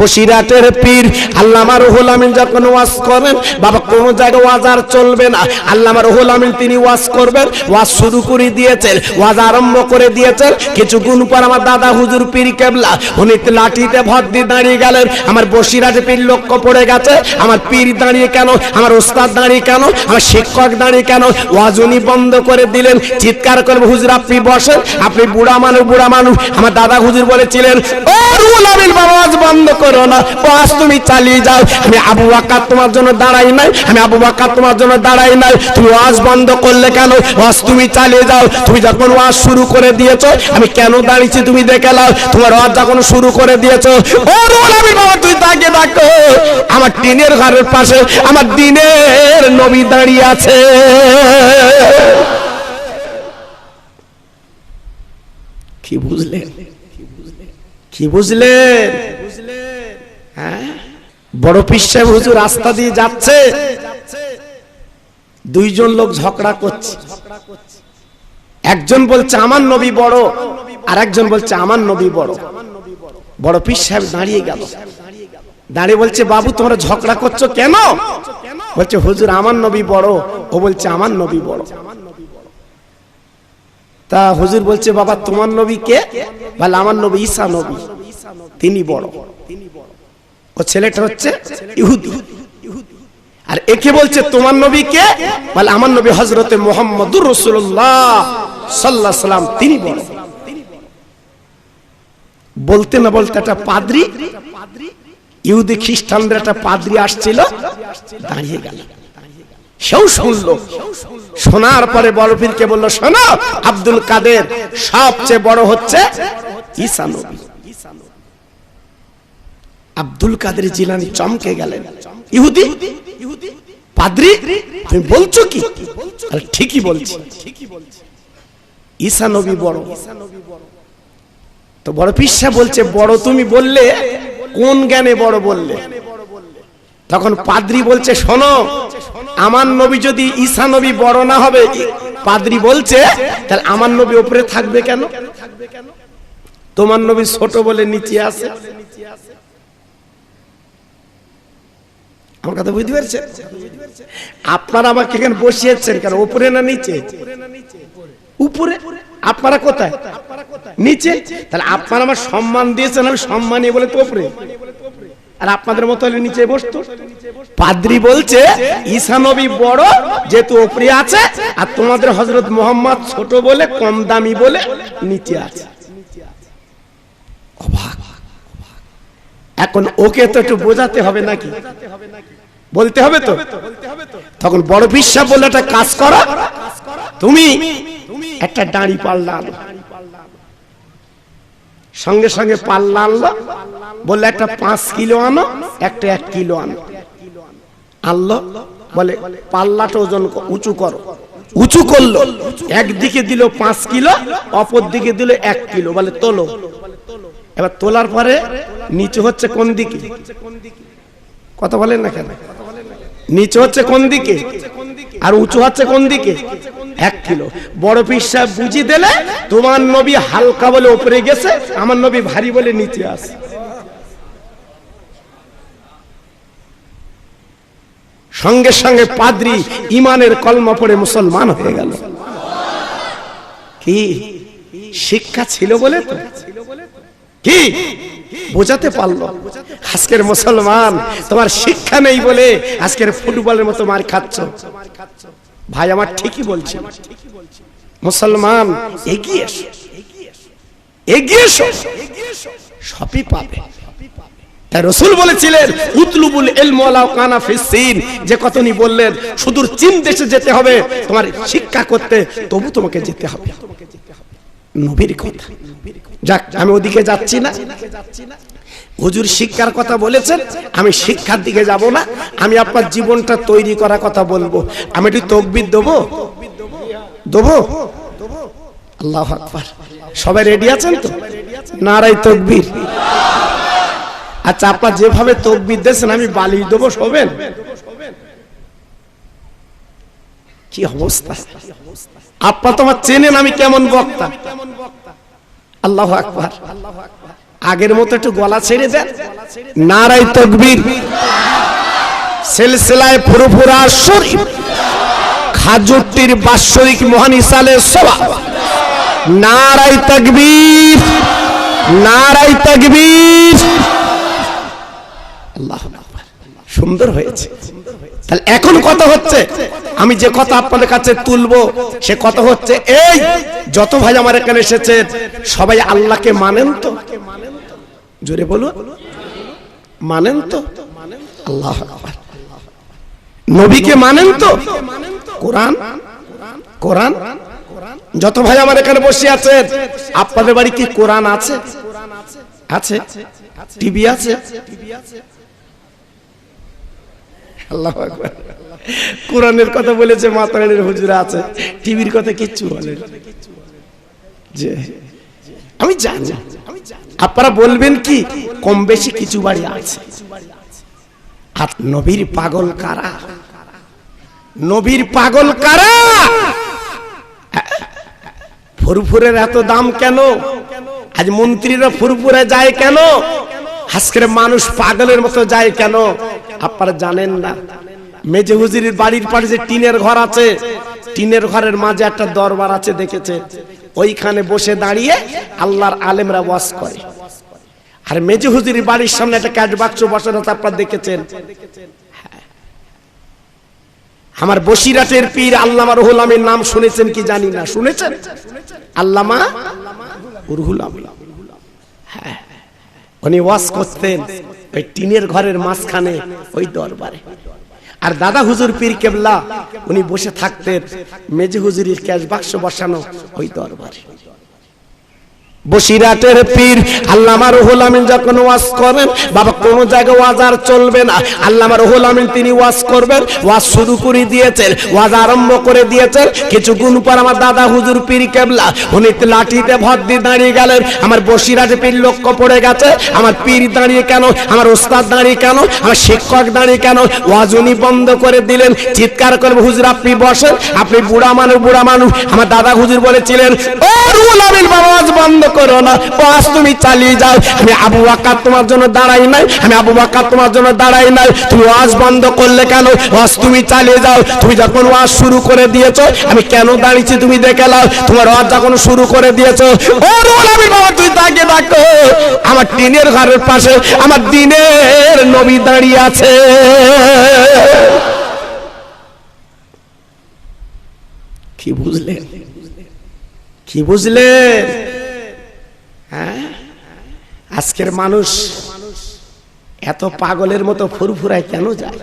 বসিরাটের পীর। আল্লামা রুহুল আমিন যখন ওয়াজ করেন, বাবা কোন জায়গায় ওয়াজ আর চলবে না। আল্লামা রুহুল আমিন তিনি ওয়াজ করবেন, ওয়াজ শুরু করে দিয়েছেন, ওয়াজ আরম্ভ করে দিয়েছেন। কিছুক্ষণ পর আমার দাদা হুজুর পীর কেবলা, উনি লাঠিতে ভর দিয়ে দাঁড়িয়ে গেলেন। আমার বসিরাটে পীর লক্ষ্য পড়ে গেছে, আমার পীর দাঁড়িয়ে কেন, আমার ওস্তাদ দাঁড়িয়ে কেন, আমার শিক্ষক দাঁড়িয়ে কেন? ওয়াজ উনি বন্ধ করে দিলেন, চিৎকার করবে হুজুর, আপনি বসেন, আপনি বুড়া মানুষ বুড়া মানুষ। আমার দাদা হুজুর বলেছিলেন, ও রুহুল আমিন, বাবা ওয়াজ বন্ধ করো না। ওয়াজ তুমি চালিয়ে যাও। আমি আবু বাক্কার তোমার জন্য দাঁড়াই নাই। আমি আবু বাক্কার তোমার জন্য দাঁড়াই নাই। তুমি ওয়াজ বন্ধ করলে কেন? ওয়াজ তুমি চালিয়ে যাও। তুমি যখন ওয়াজ শুরু করে দিয়েছ, আমি কেন দাঁড়িয়েছি তুমি দেখে নাও। তোমার ওয়াজ যখন শুরু করে দিয়েছ, ও আমিন বাবা, তুই তাকে ডাকো। আমার টিনের ঘরের পাশে আমার দিনের নবী দাঁড়িয়ে আছে। কি কি বুঝলেন? হ্যাঁ? বড় পিসা হুজুর রাস্তা দিয়ে যাচ্ছে। দুইজন লোক ঝগড়া করছে। একজন বলছে, আমার নবী বড়। আর একজন বলছে, আমার নবী বড়। বড় পীর সাহেব দাঁড়িয়ে গেল। দাঁড়িয়ে বলছে, বাবু, তোমরা ঝগড়া করছ কেন? বলছে, হুজুর, আমার নবী বড়। ও বলছে, আমার নবী বড়। তা হুজুর বলছে, বাবা, তোমার নবী কে? বলে, আমার নবী ঈসা নবী। তিনি বড়। ও ছেলেটা হচ্ছে ইহুদি। আর একে বলছে, তোমার নবী কে? বলে, আমার নবী হজরতে মোহাম্মদুর রসুল্লাহ সাল্লাহ সাল্লাম তিনি বড়। বলতে না বলতে একটা পাদ্রি, ইহুদি খ্রিস্টানদের একটা পাদ্রি আসছিল, দাঁড়িয়ে গেল। সেও শুনলো। শোনার পরে বড় পীরকে বলল, শোনো, আব্দুল কাদের সবচেয়ে বড় হচ্ছে ঈসা নবী। আব্দুল কাদের জিলানি চমকে গেলেন। ইহুদি, পাদ্রি, তুমি বলছো কি? আরে, ঠিকই বলছি। ঈসা নবী বড়। তো বড় পিসা বলছে, বড় তুমি বললে, কোন জ্ঞানে বড় বললে? তখন পাদ্রি বলছে, শোনো, আমার নবী যদি ঈসা নবী বড় না হবে, পাদ্রি বলছে, তাহলে আমার নবী উপরে থাকবে কেন? তোমার নবী ছোট বলে নিচে আছে। আমার কথা বুঝতে পারছেন আপনারা আমাকে এখানে বসিয়েছেন কেন উপরে না নিচে? উপরে? আপনারা কোথায়? নিচে? তাহলে আপনারা আমার সম্মান দিয়েছেন, আমি সম্মানী বলে তো উপরে। আর আপনাদের মতো হলে নিচে বসতো। পাদ্রি বলছে, ঈসা নবী বড়, যেহেতু উপরে আছে, আর তোমাদের হজরত মোহাম্মদ ছোট বলে, কম দামি বলে নিচে আছে। অবাক। এখন ওকে তো একটু বোঝাতে হবে নাকি? বলতে হবে তো? তখন বড় বিশ্বাস বলে একটা কাজ করো। তুমি একটা দাঁড়ি পাল্লা সঙ্গে সঙ্গে পাল্লা আনলো। বললে, একটা পাঁচ কিলো আনো, একটা এক কিলো আনো। আনলো বলে, পাল্লাটা ওজন উঁচু করো। উঁচু করল, একদিকে দিল পাঁচ কিলো, অপর দিকে দিল এক কিলো। বলে, তোলো। এবার তোলার পরে নিচে হচ্ছে কোন দিকে? কথা বলেন না কেন? নিচে হচ্ছে কোন দিকে? আর উঁচু হচ্ছে কোন দিকে? এক কিলো। বড় পিসা বুঝি দিলে, তোমার নবী হালকা বলে উপরে গেছে, আমার নবী ভারী বলে নিচে আসে সঙ্গে সঙ্গে পাদ্রি ইমানের কলমা পড়ে মুসলমান হয়ে গেল। কি? শিক্ষা ছিল বলে তো? কি? বোঝাতে পারল। আজকের মুসলমান, তোমার শিক্ষা নেই বলে আজকের ফুটবলের মতো মার খাচ্ছ। ভাই, আমার ঠিকই বলছি। মুসলমান, এগিয়ে এগিয়ে সবই পাবে। তাই রসুল বলেছিলেন, উতলুবুল কানা ফিসিন যে কতনি বললেন, সুদূর চীন দেশে যেতে হবে, তোমার শিক্ষা করতে তবু তোমাকে যেতে হবে। নবীর কথা। যাক, আমি ওদিকে যাচ্ছি না। হুজুর শিক্ষার কথা বলেছেন, আমি শিক্ষার দিকে যাব না। আমি আপনার জীবনটা তৈরি করার কথা বলব। আমি একটু তকবির দেবো? দেবো? আল্লাহ আকবার। সবাই রেডি আছেন তো? নারাই তকবির। আচ্ছা আপনার যেভাবে তকবির দিয়েছেন, আমি বালি দেবো শোবেন কি অবস্থা? আপনার তোমার চেনেন আমি কেমন বক্তা। আল্লাহ আকবার। আগের মতো একটু গলা ছেড়ে দেন। নারাই তকবীর। সিলসিলায় ফুরফুরা শরীফ। খাজুটির বাৎসরিক মহান ইসালে সভা নারাই তকবীর। নারাই তকবীর। সুন্দর হয়েছে। তাহলে এখন কথা হচ্ছে, আমি যে কথা আপনাদের কাছে তুলবো, সে কথা হচ্ছে এই, যত ভাই আমার এখানে এসেছে, সবাই আল্লাহকে মানেন তো? জোরে বলুন। মানেন তো? আল্লাহ নবীকে মানেন তো? কোরআন? কোরআন? যত ভাই আমার এখানে বসে আছেন আপনাদের বাড়ি কি কোরআন আছে? আছে টিভি আছে। টিভি আছে? আল্লাহ কোরআনের কথা বলেছে মাতাড়ির হুজুরা আছে। টিভির কথা কিচ্ছু বলে যে, আমি জানি। আপনারা বলবেন কি কম বেশি কিছু বাড়ি আছে। আর নবীর পাগল কারা? নবীর পাগল কারা? ফুরফুরের এত দাম কেন? আজ মন্ত্রীরা ফুরফুরে যায় কেন? আজকের মানুষ পাগলের মতো যায় কেন? আপনারা জানেন না। মেজে হুজুরির বাড়ির পাশে যে টিনের ঘর আছে, টিনের ঘরের মাঝে একটা দরবার আছে দেখেছে ওইখানে বসে দাঁড়িয়ে আল্লাহর আলেমরা ওয়াজ করে। আর মেজে হুজুরির বাড়ির সামনে একটা ক্যাট বাক্স বসানো আছে, আপনারা দেখেছেন? আমার বসিরাটের পীর আল্লামা রুহুল আমির নাম শুনেছেন কি জানি না? শুনেছেন? আল্লামা রুহুল আমিন। উনি ওয়াজ করতেন ওই টিনের ঘরের মাঝখানে, ওই দরবারে। আর দাদা হুজুর পীর কেবলা, উনি বসে থাকতেন, মেজে হুজুরির ক্যাশ বাক্স বসানো ওই দরবারে। বসিরাটের পীর আল্লামা রুহুল আমিন যখন ওয়াজ করেন, বাবা কোন জায়গায় ওয়াজ আর চলবে না। আল্লামা রুহুল আমিন তিনি ওয়াজ করবেন, ওয়াজ শুরু করে দিয়েছেন, ওয়াজ আরম্ভ করে দিয়েছেন। কিছুক্ষণ পর আমার দাদা হুজুর পীর কেবলা, উনি লাঠিতে ভর দিয়ে দাঁড়িয়ে গেলেন। আমার বসিরাটে পীর লক্ষ্য পড়ে গেছে, আমার পীর দাঁড়িয়ে কেন? আমার ওস্তাদ দাঁড়িয়ে কেন? আমার শিক্ষক দাঁড়িয়ে কেন? ওয়াজ উনি বন্ধ করে দিলেন, চিৎকার করবে হুজুর আপনি বসেন, আপনি বুড়া মানুষ বুড়া মানুষ। আমার দাদা হুজুর বলেছিলেন, ও রুহুল আমিন, বাবা, ওয়াজ বন্ধ করো না। ওয়াজ তুমি চালিয়ে যাও। আমি আবু বাকার তোমার জন্য দাঁড়াই নাই। আমি আবু বাকার তোমার জন্য দাঁড়াই নাই। তুমি ওয়াজ বন্ধ করলে কেন? ওয়াজ তুমি চালিয়ে যাও। তুমি যখন ওয়াজ শুরু করে দিয়েছ, আমি কেন দাঁড়িয়েছি তুমি দেখে নাও। তোমার ওয়াজ যখন শুরু করে দিয়েছ, ও রুহুল আমিন বাবা, তুই তাকে ডাকো। আমার টিনের ঘরের পাশে আমার দিনের নবী দাঁড়িয়ে আছে। কি বুঝলেন? কি বুঝলেন? আজকের মানুষ এত পাগলের মতো ফুরফুরায় কেন যায়?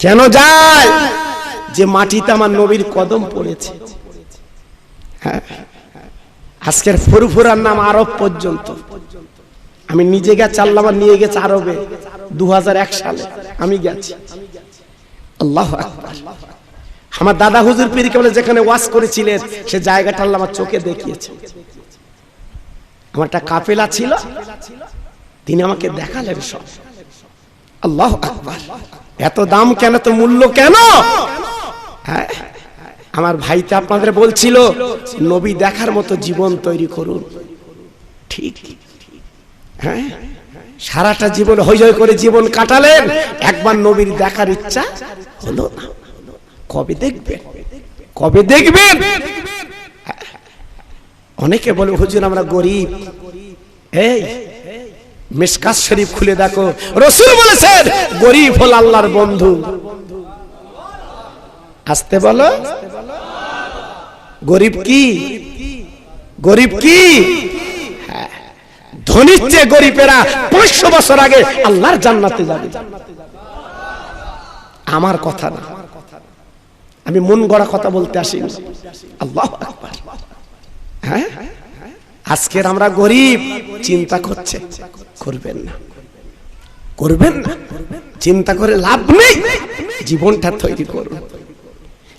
কেন যায়? যে মাটিতে আমার নবীর কদম পড়েছে। হ্যাঁ? আজকের ফুরফুরার নাম আরব পর্যন্ত। আমি নিজে গেছি, আল্লাহ নিয়ে গেছে আরবে দু হাজার এক সালে। আমি গেছি। আল্লাহ আমার দাদা হুজুর পীর কেবল যেখানে ওয়াশ করেছিলেন, সে জায়গাটা আল্লাহ আমার চোখে দেখিয়েছে। আমার একটা কাপেলা ছিল? তিনি আমাকে দেখালেন সব। আল্লাহ আকবার। এত দাম কেন? তো মূল্য কেন? হ্যাঁ? আমার ভাইতে আপনাদের বলছিল, নবী দেখার মতো জীবন তৈরি করুন। ঠিক। হ্যাঁ? সারাটা জীবন হইজয় করে জীবন কাটালেন। একবার নবীর দেখার ইচ্ছা হলো না। কবে দেখবেন? কবে দেখবেন? অনেকে বলে, হুজুর, আমরা গরিব। এই, মিসকাত শরীফ খুলে দেখো, রসুল বলেছেন, গরিব হল আল্লাহর বন্ধু। আসতে বলো। গরিব কি? গরিব কি? হ্যাঁ। ধনির চেয়ে গরিবেরা পাঁচশো বছর আগে আল্লাহর জান্নাতে যাবে। আমার কথা না। আমি মন গড়া কথা বলতে আসি আল্লাহ আকবার। হ্যাঁ? আজকের আমরা গরিব, চিন্তা করছে, করবেন না। করবেন না? চিন্তা করে লাভ নেই। জীবনটা তৈরি করুন।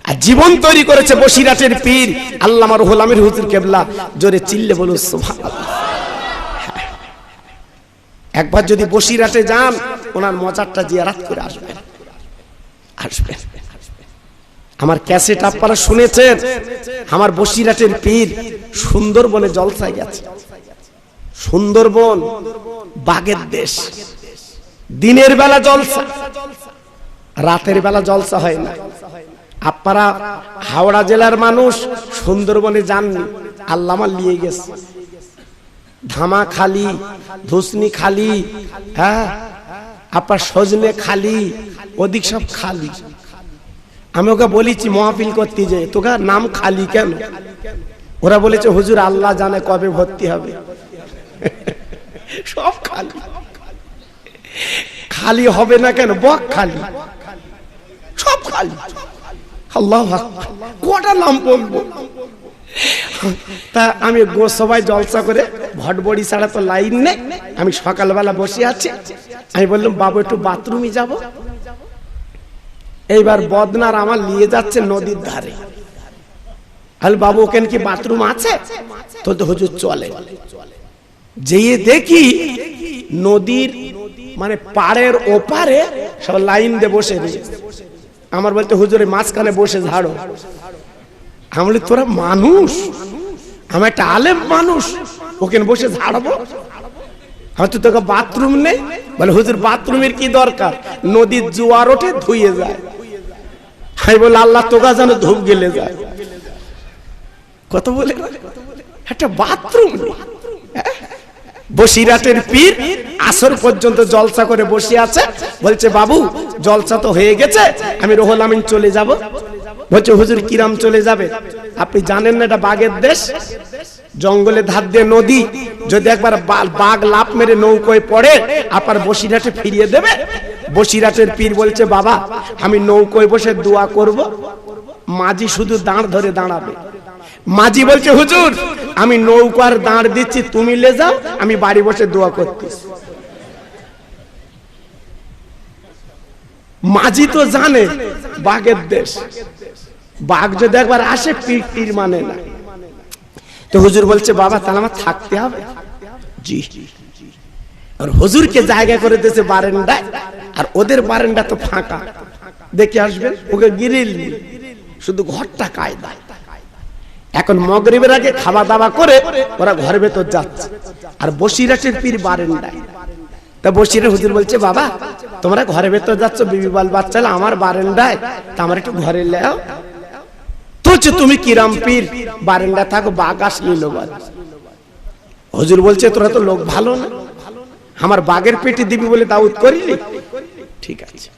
আর জীবন তৈরি করেছে বসিরাটের পীর আল্লামা রুহুল আমির হুজুর কেবলা। জোরে চিল্লে বলুন, সুবহানাল্লাহ। একবার যদি বসিরাটে যান, ওনার মজারটা জিয়ারাত করে আসবেন। আসবেন। আমার ক্যাসেট আপনারা শুনেছেন? আমার বসিরাটের পীর সুন্দরবনে জলসায় গেছে। সুন্দরবন বাগের দেশ। দিনের বেলা জলসা। রাতের বেলা জলসা হয় না। আপনারা হাওড়া জেলার মানুষ সুন্দরবনে যাননি। আল্লামা নিয়ে গেছে। ধামা খালি, ধুসনি খালি হ্যাঁ? আপনার সজনে খালি, ওদিক সব খালি। আমি ওকে বলেছি মহাপিল করতে যে, তোকে নাম খালি কেন? ওরা বলেছে, হুজুর, আল্লাহ জানে কবে ভর্তি হবে। সব খালি। খালি হবে না কেন? বক খালি। সব খালি। আল্লাহ কটা নাম বলব? তা আমি সবাই জলসা করে, ভটবড়ি ছাড়া তো লাইন নেই। আমি সকালবেলা বসে আছি। আমি বললাম, বাবু, একটু বাথরুমে যাব? এইবার বদনার আমার নিয়ে যাচ্ছে নদীর ধারে। বাবু, ওখানে কি বাথরুম আছে? তো হুজুর চলে। যেয়ে দেখি নদীর মানে পাড়ের ওপারে সব লাইন দিয়ে বসে আমার বলতে হুজুরের মাঝখানে বসে ঝাড়ো। আমি বলি, তোরা মানুষ? আমি একটা আলেম মানুষ। ওখানে বসে ঝাড়বো? হয়তো তোকে বাথরুম নেই? বলে, হুজুর, বাথরুমের কি দরকার? নদীর জোয়ার ওঠে, ধুয়ে যায়। আমি বলে, আল্লাহ তোকা যেন ধূপ গেলে যায়। কত বলে একটা বাথরুম? বসিরাটের পীর আসর পর্যন্ত জলসা করে বসে আছে। বলছে, বাবু, জলসা তো হয়ে গেছে, আমি রোহল আমিন চলে যাব। বলছে, হুজুর কিরাম চলে যাবে। আপনি জানেন না এটা বাঘের দেশ? জঙ্গলে ধার দিয়ে নদী, যদি একবার বাঘ লাফ মেরে নৌকোয় পড়ে আপনার বসিরহাটে ফিরিয়ে দেবে বসিরহাটের পীর বলছে, বাবা, আমি নৌকোয় বসে দোয়া করব। মাঝি শুধু দাঁড় ধরে দাঁড়াবে। মাঝি বলছে, হুজুর, আমি নৌকার দাঁড় দিচ্ছি, তুমি লে যাও, আমি বাড়ি বসে দোয়া করতেছি। মাঝি তো জানে, বাঘের দেশ। বাঘ যদি একবার আসে, পীর তীর মানে না। তো হুজুর বলছে, বাবা, তাহলে আমার থাকতে হবে? জি। আর হুজুরকে জায়গা করে দিয়েছে বারেন্দায়। আর ওদের বারেন্ডা তো ফাঁকা। দেখে আসবেন ওকে গিরিল শুধু ঘরটা কায়দায় এখন মগরিবের আগে খাওয়া দাওয়া করে ওরা ঘরের ভেতর যাচ্ছে। আর বসিরাটের পীর বারেন্দায়। তা বসিরে হুজুর বলছে, বাবা, তোমরা ঘরের ভেতর যাচ্ছ, বিবি বাল বাচ্চা আমার বারেন্দায়। তা আমার একটু ঘরে লেও তো হচ্ছে তুমি কিরাম পীর বারেন্দা থাকো, বাগাস লোক হুজুর বলছে, তোরা তো লোক ভালো না। আমার বাঘের পেটে দিবি বলে দাউদ করিলি? ঠিক আছে।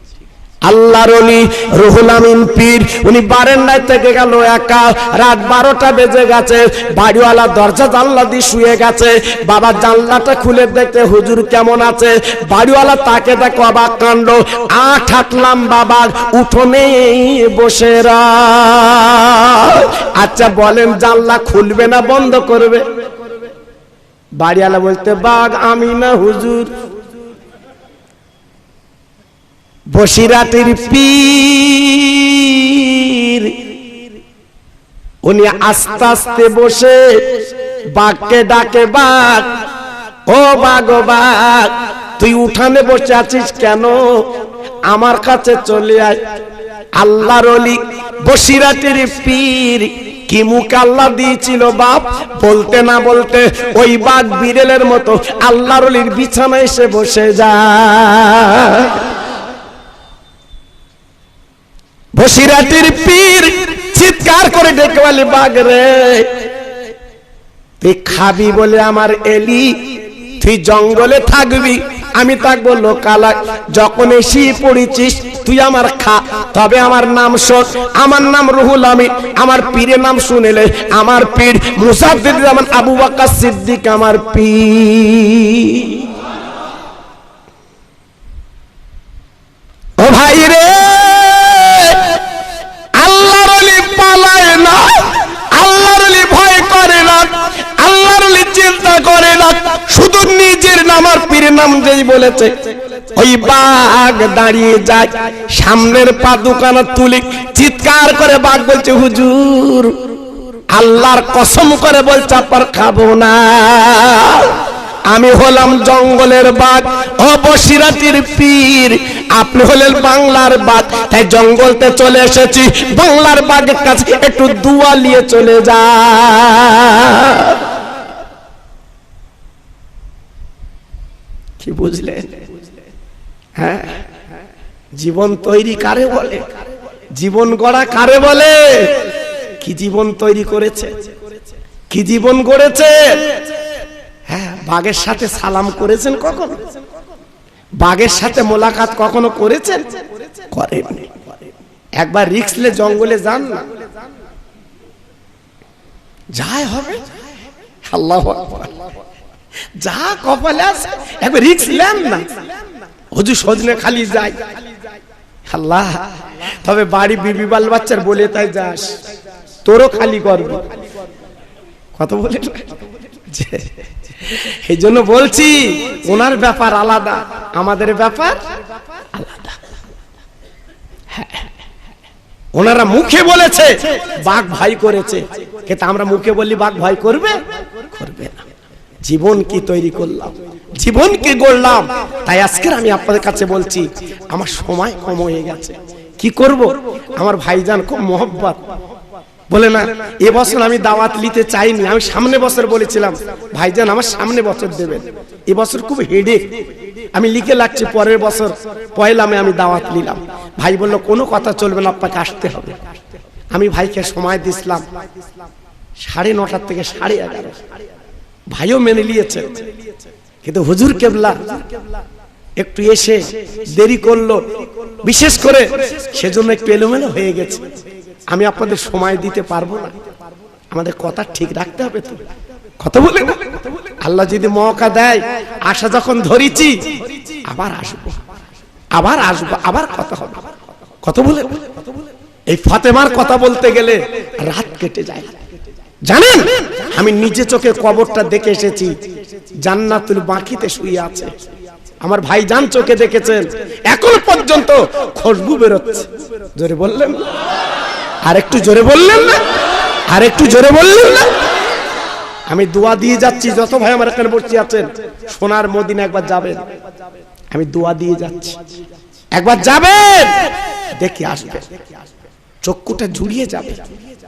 আল্লাহর অলি রুহুল আমিন পীর, উনি বারান্দায় থেকে গেল একা। রাত বারোটা বেজে গেছে, বাড়িওয়ালা দরজা জানলা দিয়ে শুয়ে গেছে। বাবা জানলাটা খুলে দেখতে, হুজুর কেমন আছে? বাড়িওয়ালা তাকে দেখো অবাক কাণ্ড, আট হাঁটলাম বাবা উঠোনে বসে আচ্ছা বলেন, জানলা খুলবে না, বন্ধ করবে? বাড়িওয়ালা বলতে, বাঘ, আমি না হুজুর। বসিরাটের পীর, উনি আস্তে আস্তে বসে বাঘকে ডাকে, বাঘ, ও বাঘ ও বাঘ, তুই উঠানে বসে আছিস কেন? আমার কাছে চলে আয়। আল্লাহর অলি বসিরাটের পীর কি মুখ আল্লাহ দিয়েছিল বাপ? বলতে না বলতে ওই বাঘ বিড়েলের মতো আল্লাহর বিছানায় এসে বসে যায়। বসিরাটির পীর চিৎকার করে ডেকে বাঘ রে, তুই খাবি বলে আমার এলি, তুই জঙ্গলে থাকবি। আমি তাক বলল কালা যখন এসি পড়েছিস, তুই আমার খা। তবে আমার নাম শোন। আমার নাম রুহুল আমি আমার পীরের নাম শুনেলে আমার পীর যেমন আবু বাক্কা সিদ্দিক আমার পীর ও ভাই রে আল্লাহর অলি পালায় না আল্লাহর অলি ভয় করে না আল্লাহর অলি চিন্তা করে না শুধু নিজের নাম আর যেই বলেছে, ওই বাঘ দাঁড়িয়ে যায়, সামনের পা দোকানে তুলি, চিৎকার করে বাঘ বলছে, হুজুর, আল্লাহর কসম করে বলছে আপনার খাব না। আমি হলাম জঙ্গলের বাঘ অবসিরাতির পীর। আপনি হলেন বাংলার বাঘ, তাই জঙ্গলতে চলে এসেছি, বাংলার বাঘের কাছে একটু দুয়া নিয়ে চলে যা। কি বুঝলেন হ্যাঁ? জীবন তৈরি কারে বলে? জীবন গড়া কারে বলে? কি জীবন তৈরি করেছে? কি জীবন গড়েছে? হ্যাঁ বাঘের সাথে সালাম করেছেন কখনো? বাঘের সাথে মোলাকাত কখনো করেছেন? করেননি। একবার রিক্সলে জঙ্গলে যান না। যাই হবে। আল্লাহ যা কপালে আছে, একবার রিক্স নেন না। হুজু সজনে খালি যাই আল্লাহ, তবে বাড়ি বিবি বাল বাচ্চার বলে তাই যাস। তোরও খালি করব কত বলে এই জন্য বলছি, ওনার ব্যাপার আলাদা, আমাদের ব্যাপার আলাদা। হ্যাঁ। ওনারা মুখে বলেছে, বাঘ ভাই করেছে। কিন্তু আমরা মুখে বললি বাঘ ভাই করবে? করবে না। জীবন কি তৈরি করলাম। জীবন কি গড়লাম। তাই আজকের আমি আপনাদের কাছে বলছি, আমার সময় কম হয়ে গেছে। কি করব? আমার ভাইজান খুব মোহব্বত। বলে না এবছর আমি দাওয়াত নিতে চাইনি। আমি সামনে বছর বলেছিলাম, ভাইজান আমার সামনে বছর দেবেন। এবছর খুব হেডেক আমি লিখে লাগছি পরের বছর পয়লামে আমি দাওয়াত নিলাম। ভাই বলল, কোনো কথা চলবে না, আপনাকে আসতে হবে। আমি ভাইকে সময় দিছিলাম সাড়ে নটার থেকে সাড়ে এগারো ভাইও মেনে নিয়েছে। কিন্তু হুজুর কেবলা একটু এসে দেরি করল। বিশেষ করে সেজন্য একটু এলোমেলো হয়ে গেছে। আমি আপনাদের সময় দিতে পারব না। আমাদের কথা ঠিক রাখতে হবে তো। কথা বলে আল্লাহ যদি মৌকা দেয়, আশা যখন ধরেছি, আবার আসব। আবার আসব, আবার কথা হবে। কত বলে এই ফাতেমার কথা বলতে গেলে রাত কেটে যায়। জানেন? আমি নিজে চোখে কবরটা দেখে এসেছি, জান্নাতুল বাকিতে শুয়ে আছে। আমার ভাই যান চোখে দেখেছেন, এখন পর্যন্ত খুশবু বেরোচ্ছে। জোরে বললেন আর একটু জোরে বললেন না? আর একটু জোরে বললেন না? আমি দোয়া দিয়ে যাচ্ছি, যত ভাই আমার এখানে বসে আছেন, সোনার মদিনা একবার যাবেন। আমি দোয়া দিয়ে যাচ্ছি। একবার যাবেন, দেখি আসবে চক্ষুটা জুড়িয়ে যাবে।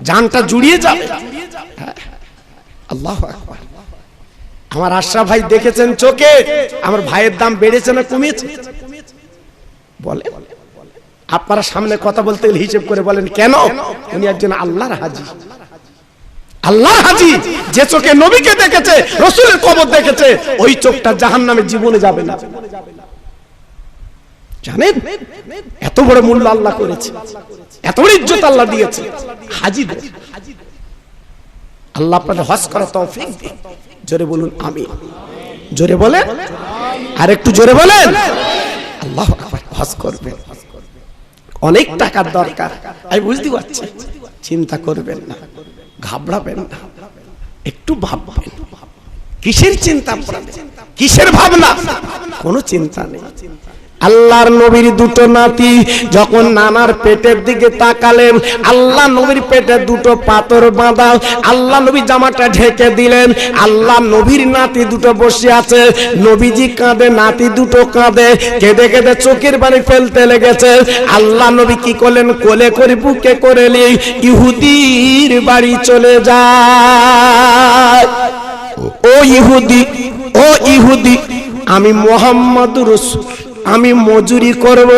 জানটা জুড়িয়ে যাবে। আল্লাহ আমার আশা ভাই দেখেছেন চোখে, আমার ভাইয়ের দাম বেড়েছে না কমেছে? বলে, আপনারা সামনে কথা বলতে গেলে হিসেব করে বলেন, কেন? উনি একজন আল্লাহর হাজি। আল্লাহ হাজি, যে চোখে নবীকে দেখেছে, রসুলের কবর দেখেছে, ওই চোখটা জাহান নামে জীবনে যাবে না। জানেন? এত বড় মূল্য আল্লাহ করেছে। এত ইজ্জত আল্লাহ দিয়েছে। হাজিদের আল্লাহ হজ করা তৌফিক দিন। জোরে বলুন আমি জোরে আর একটু জোরে বলেন, আল্লাহ হজ করবেন। অনেক টাকার দরকার। আমি বুঝতে পারছি, চিন্তা করবেন না, ঘাবড়াবেন না, একটু ভাববেন। কিসের চিন্তা কিসের ভাবনা? কোনো চিন্তা নেই। আল্লাহর নবীর দুটো নাতি যখন নানার পেটের দিকে তাকালেন, আল্লাহ নবীর পেটে দুটো পাথর বাঁধা, আল্লাহ নবী জামাটা ঢেকে দিলেন, আল্লাহ নবীর নাতি দুটো বসে আছে, নবীজি কাঁদে, নাতি দুটো কাঁদে, কেঁদে কেঁদে চোখের বাড়ি ফেলতে লেগেছে। আল্লাহ নবী কি করলেন? কোলে করে বুকে করে নিয়ে ইহুদির বাড়ি চলে যায়। ও ইহুদি ও ইহুদি, আমি মোহাম্মদ রসুল। আমি মজুরি করব,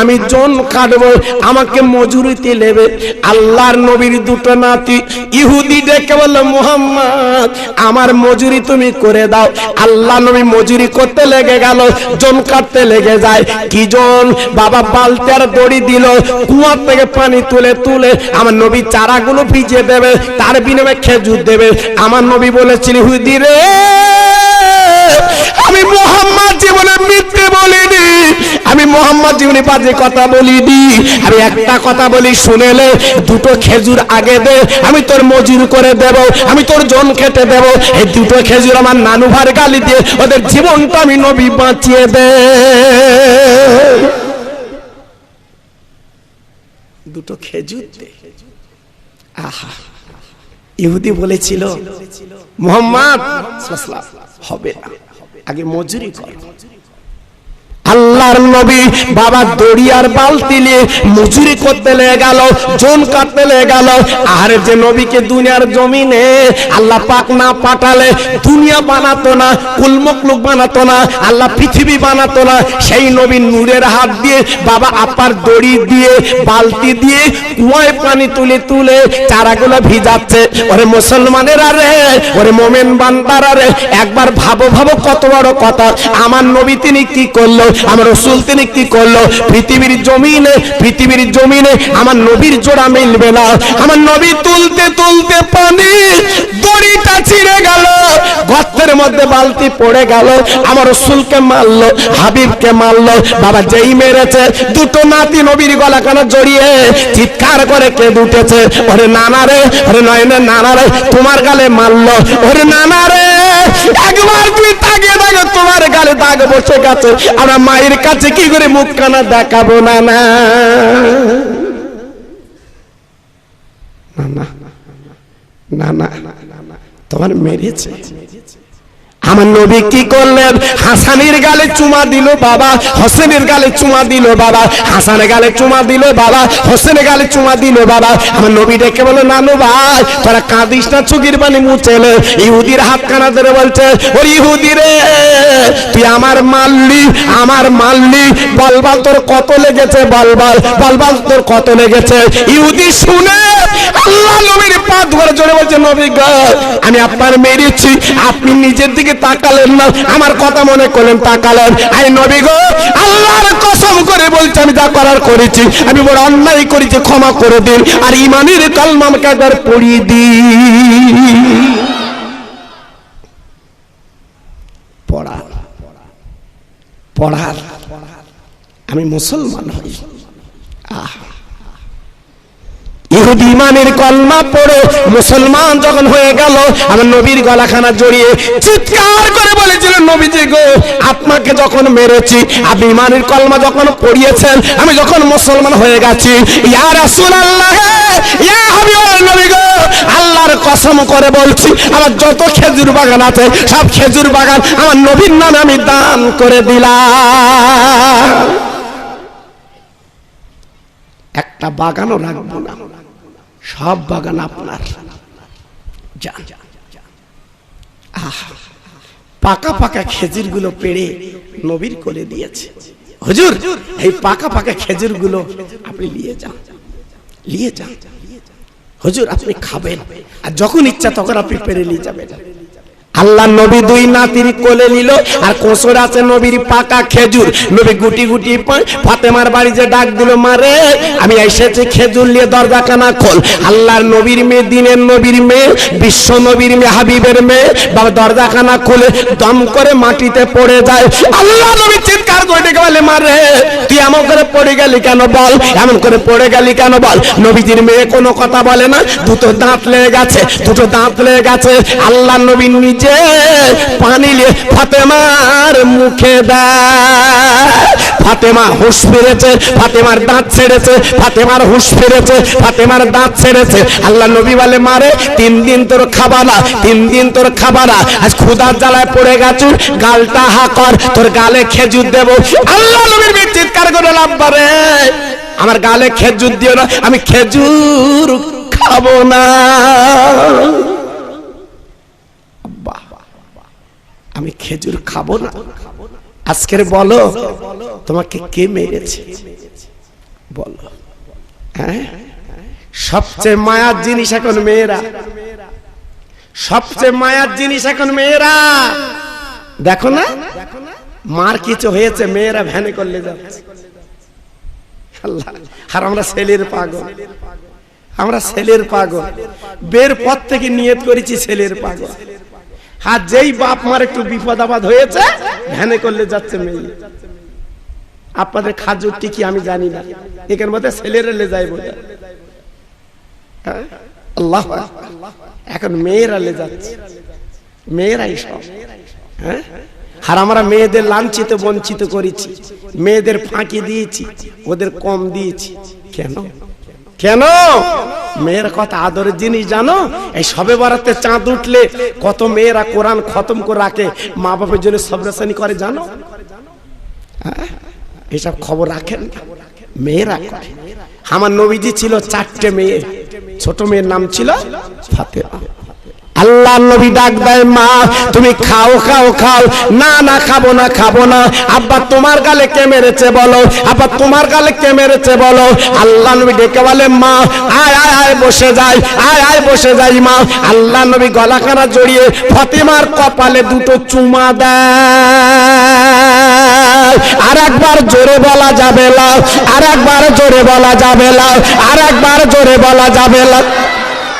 আমি জন কাটব, আমাকে মজুরিতে নেবে। আল্লাহর নবীর দুটো নাতি, ইহুদি ডেকে বলল মোহাম্মদ, আমার মজুরি তুমি করে দাও। আল্লাহ নবী মজুরি করতে লেগে গেল, জন কাটতে লেগে যায়। কি জন? বাবা বালতার দড়ি দিল, কুয়ার থেকে পানি তুলে তুলে আমার নবী চারাগুলো ভিজিয়ে দেবে, তার বিনিময়ে খেজুর দেবে। আমার নবী বলেছিল, ইহুদি রে আমি মোহাম্মদ জীবনে মিথ্যে বলিনি। আমি মোহাম্মদ জীবনে বাজে কথা বলিনি। আমি একটা কথা বলি শুনেলে দুটো খেজুর আগে দে, আমি তোর মজুর করে দেব, আমি তোর জন খেতে দেব। এই দুটো খেজুর আমার নানু ভার গালি দিয়ে ওদের জীবনটা আমি নবী বাঁচিয়ে দে। দুটো খেজুর দে। আহা, ইহুদি বলেছিল, মোহাম্মদ হবে না। আগে মজুরি কর। আল্লাহ আল্লাহর নবী বাবা দড়িয়ার বালতি নিয়ে মজুরি করতে লেগে গেল জোন কাটতে লেগে গেল। আর যে নবীকে দুনিয়ার জমিনে আল্লাহ পাক না পাঠালে দুনিয়া বানাতো না কুলমকলুক বানাতো না, আল্লাহ পৃথিবী বানাতো না, সেই নবী নূরের হাত দিয়ে বাবা আপার দড়ি দিয়ে, বালতি দিয়ে কুয়ায় পানি তুলে তুলে চারাগুলো ভিজাচ্ছে। ওরে মুসলমানের আরে ওরে মোমেন বান্দার আরে একবার ভাবো ভাবো কত বড় কথা। আমার নবী তিনি কি করল? আমার রসুল তিনি কি করল? পৃথিবীর জমিনে পৃথিবীর জমিনে আমার নবীর জোড়া মিলবে না। আমার নবী তুলতে তুলতে পানি, দড়িটা ছিঁড়ে গেল, গর্তের মধ্যে বালতি পড়ে গেল। আমার রসুলকে মারলো, হাবিবকে মারলো, বাবা যেই মেরেছে, দুটো নাতি নবীর গলা কানা জড়িয়ে চিৎকার করে কে উঠেছে। ওরে নানা রে, ওরে নয়নের নানা রে, তোমার গালে মারলো। ওরে নানা রে একবার তুই তাকে দেখো, তোমার গালে দাগ বসে গেছে। আমরা মায়ের কাছে কি করে মুখ কানা দেখাবো না না না না না না তোমার মেরেছে। আমার নবী কি করলেন? হাসানের গালে চুমা দিল বাবা, হোসেনের গালে চুমা দিল বাবা, হাসানের গালে চুমা দিল বাবা, হোসেনের গালে চুমা দিল বাবা। আমার নবী ডেকে বলে নানু ভাই, তোরা কাঁদিস না চুকির পানি মুছেলে ইহুদির হাত কানা ধরে বলছে ও ইহুদি রে, তুই আমার মারলি আমার মারলি বলবাল তোর কত লেগেছে, বলবাল বলবাল তোর কত লেগেছে? ইহুদি শুনে আল্লাহ নবীর পা ধরে জোরে বলছে, নবী আমি আপনার মেরেছি আপনি নিজের দিকে তাকালেন না। আমার কথা মনে করলেন, তাকালেন। আই নবী গো, আল্লাহর কসম করে বলছে, আমি যা করার করেছি। আমি বড় অন্যায় করেছি, ক্ষমা করে দিন। আর ইমানের কালমা আমাকে একবার পড়িয়ে দিন। পড়া পড়ার। আমি মুসলমান হই। ইহুদি ইমানের কলমা পড়ে মুসলমান যখন হয়ে গেল, আমার নবীর গলাখানা জড়িয়ে চিৎকার করে বলেছিল, নবীজি গো, আপনাকে যখন মেরেছি, আপনি ইমানের কলমা যখন পড়িয়েছেন, আমি যখন মুসলমান হয়ে গেছি নবী গো, আল্লাহর কসম করে বলছি, আমার যত খেজুর বাগান আছে, সব খেজুর বাগান আমার নবীর নামে আমি দান করে দিলাম। একটা বাগানও রাখব না। সব বাগান আপনার। পাকা পাকা খেজুরগুলো পেড়ে নবীর করে দিয়েছে। হুজুর, এই পাকা পাকা খেজুরগুলো আপনি নিয়ে যান। নিয়ে যান। হুজুর, আপনি খাবেন। আর যখন ইচ্ছা, তখন আপনি পেরে নিয়ে যাবেন। আল্লাহ নবী দুই নাতির কোলে নিল, আর কোসর আছে নবীর পাকা খেজুর। নবী গুটি গুটি ফাতেমার বাড়ি যে ডাক দিল মারে আমি এসেছি খেজুর নিয়ে দরজা কানা খোল। আল্লাহর নবীর মেয়ে, দিনের নবীর মেয়ে, বিশ্ব নবীর মেয়ে, হাবিবের মেয়ে, বাবা দরজা কানা খুলে দম করে মাটিতে পড়ে যায়। আল্লাহ নবী আল্লাহ নবী নিজে পানি ফাতেমার মুখে ফিরেছে, ফাতেমার দাঁত ছেড়েছে, ফাতেমার হুশ ফিরেছে, ফাতেমার দাঁত ছেড়েছে। আল্লাহ নবী বলে, মারে, তিন দিন তোর খাবানা তিন দিন তোর খাবানা আজ ক্ষুদার জ্বালায় পড়ে গেছুর, গালটা হা কর, তোর গালে খেজুর দেবো আল্লাহ নবীর মেয়ে চিৎকার করে লাভ পারে আমার গালে খেজুর দিও না, আমি খেজুর খাব না। আমি খেজুর খাব না। আজকের বলো, তোমাকে কে মেরেছে? বলো। হ্যাঁ? সবচেয়ে মায়ার জিনিস এখন মেয়েরা। সবচেয়ে মায়ার জিনিস এখন মেয়েরা। দেখো না? মার কিছু হয়েছে, মেয়েরা ভ্যানে করলে যাচ্ছে আর আমরা ছেলের পাগল। আমরা ছেলের পাগল। বের পর থেকে নিয়ত করেছি ছেলের পাগল। আর যেই বাপ মার একটু বিপদ আপদ হয়েছে, ভ্যানে করলে যাচ্ছে মেয়ে। আপনাদের খাজুরটি কি আমি জানি না। এখানে মধ্যে ছেলেরা লে যায় বোধ হ্যাঁ? আল্লাহ এখন মেয়েরা লে যাচ্ছে। মেয়েরাই সব। হ্যাঁ? আর আমরা মেয়েদের লাঞ্ছিত, বঞ্চিত করেছি। মেয়েদের ফাঁকি দিয়েছি, ওদের কম দিয়েছি। কেন? কেন? মেয়ের কথা আদরের জিনিস জানো? এই সবে বরাতে চাঁদ উঠলে কত মেয়েরা কোরআন খতম করে রাখে মা বাপের জন্য সবরাসানি করে, জানো? হ্যাঁ? এসব খবর রাখেন মেয়েরা আমার নবীজি ছিল চারটে মেয়ে। ছোট মেয়ের নাম ছিল ফাতেমা। আল্লাহ নবী ডাক দেয়, মা, তুমি খাও খাও খাও। না না, খাব না খাব না। আব্বা, তোমার গালে কে মেরেছে বলো? আব্বা, তোমার গালে কে মেরেছে বলো? আল্লাহ নবী ডেকে বলে, মা, আয় আয় আয়, বসে যাই, আয় আয়, বসে যাই, মা। আল্লাহ নবী গলাখানা জড়িয়ে ফাতেমার কপালে দুটো চুমা দেয়। আর একবার জোরে বলা যাবে না আর একবার জোরে বলা যাবে না আর একবার জোরে বলা যাবে না।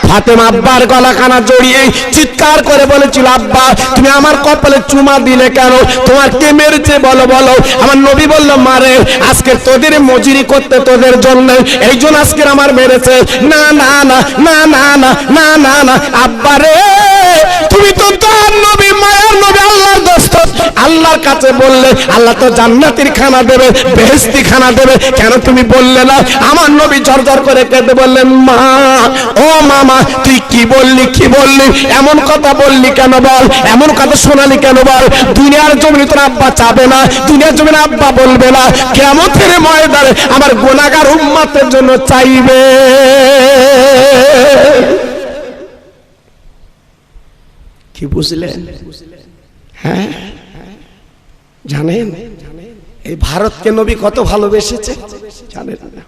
ফাতেমা আব্বার গলাখানা জড়িয়ে চিৎকার করে বলেছিল, আব্বা, তুমি আমার কপালে চুমা দিলে কেন? তোমার কে মেরেছে বলো বলো? আমার নবী বলল, মারে, আজকে তোদের মজুরি করতে তোদের জন্য, এই জন্য আজকে আমার মেরেছে। না না না না না না না না না, আব্বা রে, তুমি তো তার নবী, মায়ের নবী, আল্লাহর দোস্ত। আল্লাহর কাছে বললে, আল্লাহ তো জান্নাতের খানা দেবে বেহেস্তি খানা দেবে। কেন তুমি বললে না? আমার নবী ঝরঝর করে কেঁদে বললেন, মা, ও মামা তুই কি বললি কি বললি? এমন কথা বললি কেন বল? এমন কথা শোনালি কেন বল? দুনিয়ার জমিনে তোর আব্বা চাবে না, দুনিয়ার জমিনে আব্বা বলবে না। কেমতের ময়দানে আমার গোনাগার উম্মাতের জন্য চাইবে। কি বুঝলেন? হ্যাঁ? জানেন? এই ভারতকে নবী কত ভালোবেসেছে? জানেন? না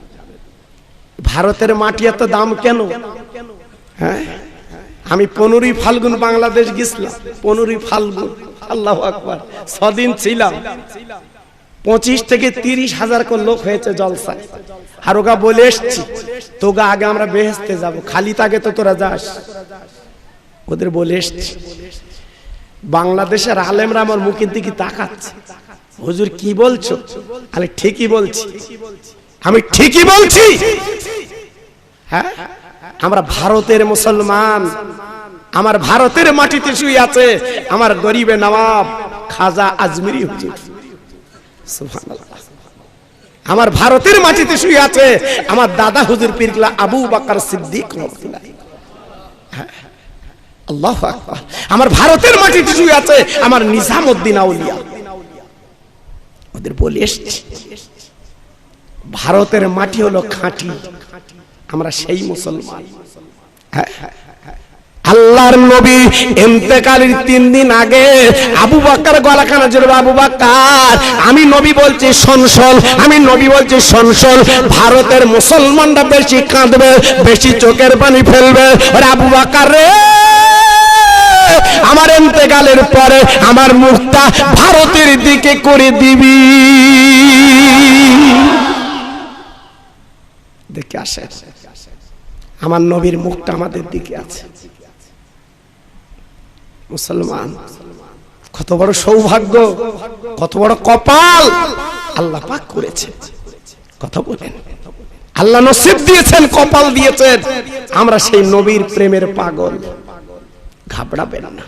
ভারতের মাটি এত দাম কেন? হ্যাঁ? আমি পনেরোই ফাল্গুন বাংলাদেশ গেছিলাম। পনেরোই ফাল্গুন, আল্লাহ আকবার। ছদিন ছিলাম। পঁচিশ থেকে তিরিশ হাজার কোন লোক হয়েছে জলসায়। আর ওগা বলে এসছি, তোগা আগে আমরা বেহেস্তে যাব, খালি তাকে তো তোরা যাস। ওদের বলে এসছি, বাংলাদেশের আলেমরা আমার মুখের দিকে তাকাচ্ছে। হুজুর, কি বলছো? আরে ঠিকই বলছি। আমি ঠিকই বলছি। হ্যাঁ? আমরা ভারতের মুসলমান, আমার ভারতের মাটিতে শুয়ে আছে, আমার গরিবে নবাব খাজা আজমিরি আমার ভারতের মাটিতে শুয়ে আছে, আমার দাদা হুজুর পীরগুলা আবু বাকার সিদ্দিক আল্লাহ আমার ভারতের মাটিতে শুয়ে আছে, আমার নিজামউদ্দিন আউলিয়া। ওদের বলে এসছি, ভারতের মাটি হলো খাঁটি। আমরা সেই মুসলমান। হ্যাঁ। আল্লাহর নবী ইন্তেকালের তিন দিন আগে আবু বাক্কার গলাখানা জোরে আবু বাক্কার আমি নবী বলছি সনসল আমি নবী বলছি সনসল ভারতের মুসলমানরা বেশি কাঁদবে বেশি চোখের পানি ফেলবে। ওরে আবু বাক্কার রে আমার এন্তেকালের পরে আমার মুখটা ভারতের দিকে করে দিবি। দেখে আসে আমার নবীর মুখটা আমাদের দিকে আছে। মুসলমান, কত বড় সৌভাগ্য, কত বড় কপাল আল্লাহ পাক করেছে কথা বলেন। আল্লাহ নসিব দিয়েছেন, কপাল দিয়েছেন। আমরা সেই নবীর প্রেমের পাগল। ঘাবড়াবেন না।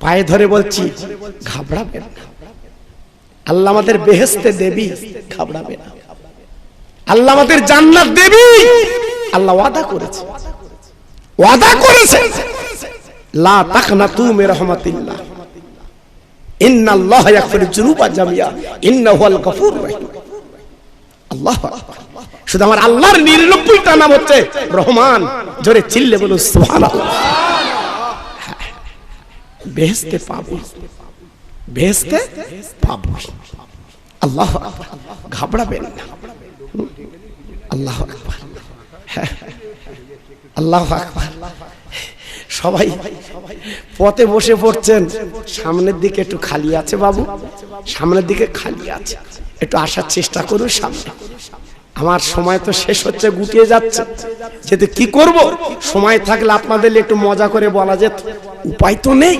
পায়ে ধরে বলছি, ঘাবড়াবেন না। আল্লাহ আমাদের বেহেস্তে দেবী ঘাবড়াবে না। আল্লাহ আমাদের জান্নাত দেবী আল্লাহ ওয়াদা করেছে। ওয়াদা করেছে। লা তাকনাতু মির রাহমাতিল্লাহ। ইন্নাল্লাহ ইয়াগফিরু যুনুবা জামিয়া। ইন্নাহু আল গফুর রহিম। আল্লাহ আকবার। শুধু আমার আল্লাহর নিরানব্বইটা নাম হচ্ছে রহমান। জোরে চিল্লে বলুন, সুবহানাল্লাহ। বেহেস্তে পাবো। বেহেস্তে পাবো। আল্লাহ আকবার। ঘাবড়াবেন না। আল্লাহ আকবার। আল্লাহ সবাই পথে বসে পড়ছেন। সামনের দিকে একটু খালি আছে বাবু। সামনের দিকে খালি আছে। একটু আসার চেষ্টা করুন সামনে। আমার সময় তো শেষ হচ্ছে, গুটিয়ে যাচ্ছে। যেতে কি করব? সময় থাকলে আপনাদের একটু মজা করে বলা যেত। উপায় তো নেই।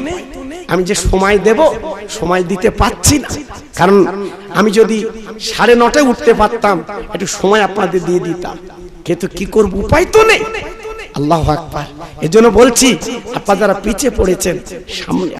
আমি যে সময় দেব, সময় দিতে পাচ্ছি না। কারণ আমি যদি সাড়ে নটায় উঠতে পারতাম, একটু সময় আপনাদের দিয়ে দিতাম। কিন্তু কি করব? উপায় তো নেই। আল্লাহ আকবার। এজন্য বলছি, আপনারা যারা পিছিয়ে পড়েছেন, সামনে